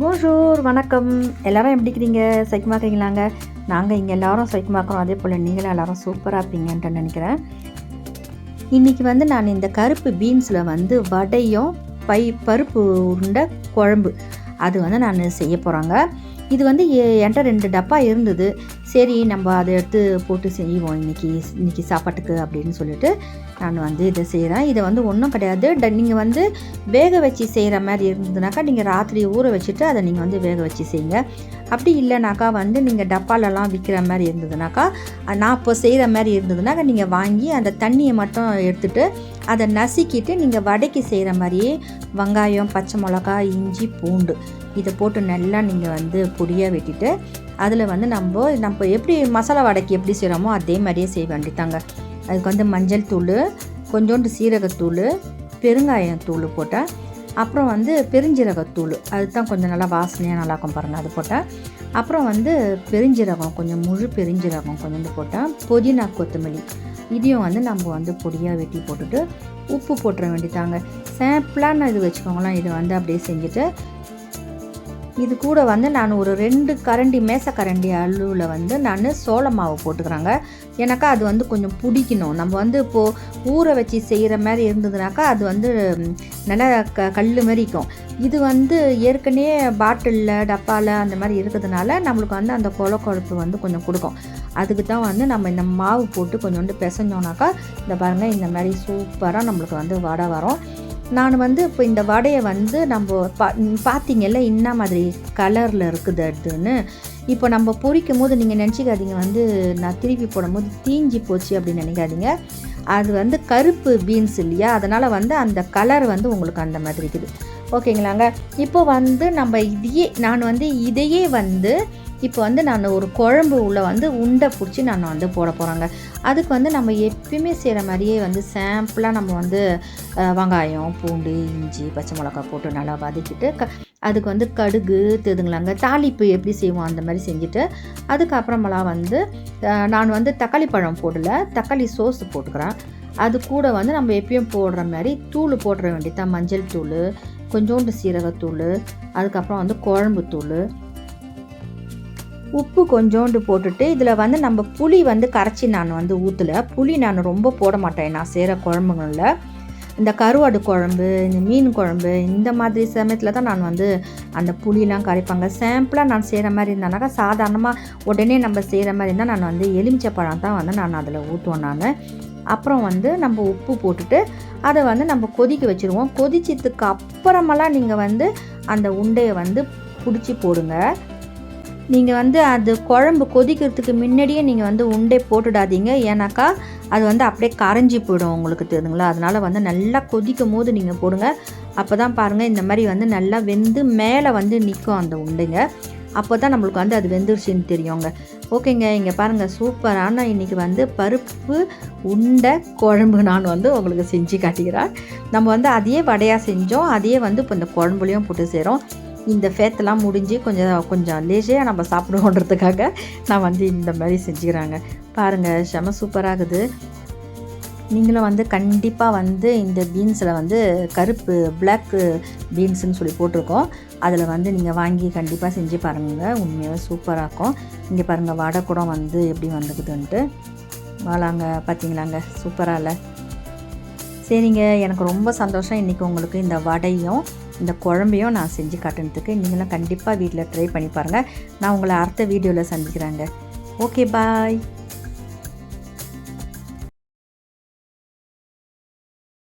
போஷூர் வணக்கம். எல்லாரும் எப்படி இருக்கிறீங்க சைக்கியமாக இருக்கிறீங்களாங்க நாங்கள் இங்கே எல்லாரும் சைக்கியமாக்கிறோம் அதே போல் நீங்களும் எல்லாரும் சூப்பராக இருப்பீங்கன்ட்டு நினைக்கிறேன். இன்றைக்கி வந்து நான் இந்த கருப்பு பீன்ஸில் வந்து வடையும் பை பருப்பு உருண்டை குழம்பு. அது வந்து நான் செய்ய போகிறாங்க இது வந்து என்கிட்ட ரெண்டு டப்பா இருந்தது. சரி நம்ம அதை எடுத்து போட்டு செய்வோம் இன்றைக்கி இன்னைக்கு சாப்பாட்டுக்கு அப்படின்னு சொல்லிட்டு நான் வந்து இதை செய்கிறேன் இதை வந்து ஒன்றும் கிடையாது. நீங்கள் வந்து வேக வச்சு செய்கிற மாதிரி இருந்ததுனாக்கா நீங்கள் ராத்திரி ஊற வச்சுட்டு அதை நீங்கள் வந்து வேக வச்சு செய்யுங்க. அப்படி இல்லைனாக்கா வந்து நீங்கள் டப்பாலெலாம் விற்கிற மாதிரி இருந்ததுனாக்கா நான் இப்போ செய்கிற மாதிரி இருந்ததுனாக்கா நீங்கள் வாங்கி அந்த தண்ணியை மட்டும் எடுத்துட்டு அதை நசுக்கிட்டு நீங்கள் வடைக்கு செய்கிற மாதிரியே வெங்காயம் பச்சை மிளகா இஞ்சி பூண்டு இதை போட்டு நல்லா நீங்கள் வந்து பொடியாக வெட்டிட்டு அதில் வந்து நம்ம நம்ம எப்படி மசாலா வடைக்கு எப்படி செய்கிறோமோ அதே மாதிரியே செய்ய வேண்டித்தாங்க அதுக்கு வந்து மஞ்சள் தூள் கொஞ்சோண்டு சீரகத்தூள் பெருங்காயம் தூள் போட்டேன் அப்புறம் வந்து பெருஞ்சீரகத்தூள் அதுதான் கொஞ்சம் நல்லா வாசனையாக நல்லாயிருக்கும் பாருங்கள் அது போட்டேன் அப்புறம் வந்து பெருஞ்சீரகம் கொஞ்சம் முழு பெருஞ்சீரகம் கொஞ்சோண்டு போட்டேன் புதினா கொத்தமல்லி இதையும் வந்து நம்ம வந்து பொடியாக வெட்டி போட்டுட்டு உப்பு போட்டுற வேண்டித்தாங்க சாம்பிளாக நான் இது வச்சுக்கோங்களேன் இதை வந்து அப்படியே செஞ்சுட்டு இது கூட வந்து நான் ஒரு ரெண்டு கரண்டி மேசக்கரண்டி அளவில் வந்து நான் சோள மாவு போட்டுக்கிறாங்க. ஏன்னாக்கா அது வந்து கொஞ்சம் பிடிக்கணும். நம்ம வந்து இப்போது ஊற வச்சு செய்கிற மாதிரி இருந்ததுனாக்கா அது வந்து நல்லா க கல் மாதிரி இருக்கும் இது வந்து ஏற்கனவே பாட்டிலில் டப்பாவில் அந்த மாதிரி இருக்கிறதுனால நம்மளுக்கு வந்து அந்த கொல கொழுப்பு வந்து கொஞ்சம் கொடுக்கும். அதுக்கு தான் வந்து நம்ம இந்த மாவு போட்டு கொஞ்சோண்டு பிசைஞ்சோனாக்கா இந்த பாருங்கள் இந்த மாதிரி சூப்பராக நம்மளுக்கு வந்து வடை வரும். நான் வந்து இப்போ இந்த வடையை வந்து நம்ம பா பார்த்தீங்கல்ல என்ன மாதிரி கலரில் இருக்குது அதுன்னு. இப்போ நம்ம பொரிக்கும் போது நீங்கள் நினச்சிக்காதீங்க வந்து நான் திருப்பி போடும்போது தீஞ்சி போச்சு அப்படின்னு நினைக்காதீங்க. அது வந்து கருப்பு பீன்ஸ் இல்லையா? அதனால் வந்து அந்த கலர் வந்து உங்களுக்கு அந்த மாதிரி இருக்குது. ஓகேங்களாங்க? இப்போ வந்து நம்ம இதையே நான் வந்து இதையே வந்து இப்போ வந்து நான் ஒரு குழம்பு உள்ளே வந்து உண்டை பிடிச்சி நான் வந்து போட போகிறேங்க அதுக்கு வந்து நம்ம எப்பயுமே செய்கிற மாதிரியே வந்து சாம்பிளாக நம்ம வந்து வெங்காயம் பூண்டு இஞ்சி பச்சை மிளகாய் போட்டு நல்லா வதக்கிட்டு க அதுக்கு வந்து கடுகு தெதுங்களாங்க தாளிப்பு எப்படி செய்வோம் அந்த மாதிரி செஞ்சுட்டு அதுக்கப்புறமெல்லாம் வந்து நான் வந்து தக்காளி பழம் போடல தக்காளி சோஸ் போட்டுக்கிறேன். அது கூட வந்து நம்ம எப்பயும் போடுற மாதிரி தூள் போடுற வேண்டியதான் மஞ்சள் தூள் கொஞ்சோண்டு சீரகத்தூள் அதுக்கப்புறம் வந்து குழம்பு தூள் உப்பு கொஞ்சோண்டு போட்டுட்டு இதில் வந்து நம்ம புளி வந்து கரைச்சி நான் வந்து ஊற்றல புளி நான் ரொம்ப போட மாட்டேன். நான் செய்கிற குழம்புகளில். இந்த கருவாடு குழம்பு இந்த மீன் குழம்பு இந்த மாதிரி சமயத்தில் தான் நான் வந்து அந்த புளியெலாம் கரைப்பாங்க. சாம்பிளாக நான் செய்கிற மாதிரி இருந்தேனாக்கா சாதாரணமாக உடனே நம்ம செய்கிற மாதிரி இருந்தால் நான் வந்து எலுமிச்சை பழம் தான் வந்து நான் அதில் ஊற்றுவேன் நான். அப்புறம் வந்து நம்ம உப்பு போட்டுட்டு அதை வந்து நம்ம கொதிக்க வச்சுருவோம். கொதிச்சதுக்கு அப்புறமெல்லாம் நீங்கள் வந்து அந்த உண்டையை வந்து பிடிச்சி போடுங்க. நீங்கள் வந்து அது குழம்பு கொதிக்கிறதுக்கு முன்னாடியே நீங்கள் வந்து உண்டை போட்டுடாதீங்க. ஏன்னாக்கா அது வந்து அப்படியே கரைஞ்சி போயிடும் உங்களுக்கு தெரியுதுங்களா? அதனால் வந்து நல்லா கொதிக்கும் போது நீங்கள் போடுங்க. அப்போ தான் பாருங்கள் இந்த மாதிரி வந்து நல்லா வெந்து மேலே வந்து நிற்கும் அந்த உண்டைங்க. அப்போ தான் நம்மளுக்கு வந்து அது வெந்துருச்சுன்னு தெரியுங்க. ஓகேங்க இங்கே பாருங்கள் சூப்பரான இன்றைக்கி வந்து பருப்பு உண்டை குழம்பு நான் வந்து உங்களுக்கு செஞ்சு காட்டுகிறேன் நம்ம வந்து அதையே வடையாக செஞ்சோம். அதையே வந்து இப்போ இந்த குழம்புலையும் போட்டு செய்கிறோம் இந்த ஃபேத்தெல்லாம் முடிஞ்சு கொஞ்சம் கொஞ்சம் லேசியாக நம்ம சாப்பிடுவோன்றதுக்காக நான் வந்து இந்த மாதிரி செஞ்சுக்கிறாங்க. பாருங்கள் செம சூப்பராகுது நீங்களும் வந்து கண்டிப்பாக வந்து இந்த பீன்ஸில் வந்து கருப்பு பிளாக் பீன்ஸுன்னு சொல்லி போட்டிருக்கோம். அதில் வந்து நீங்கள் வாங்கி கண்டிப்பாக செஞ்சு பாருங்கள் உண்மையாக சூப்பராக இருக்கும். இங்கே பாருங்கள் வடை கூட வந்து எப்படி வந்துக்குதுன்ட்டு வாழாங்க பார்த்தீங்களாங்க சூப்பராக இல்லை. சரிங்க எனக்கு ரொம்ப சந்தோஷம். இன்றைக்கி உங்களுக்கு இந்த வடையும் இந்த குழம்பையும் நான் செஞ்சு காட்டுனதுக்கு நீங்களும் கண்டிப்பாக வீட்டில் ட்ரை பண்ணி பாருங்கள் நான் உங்களை அடுத்த வீடியோவில் சந்திக்கிறேங்க. Okay bye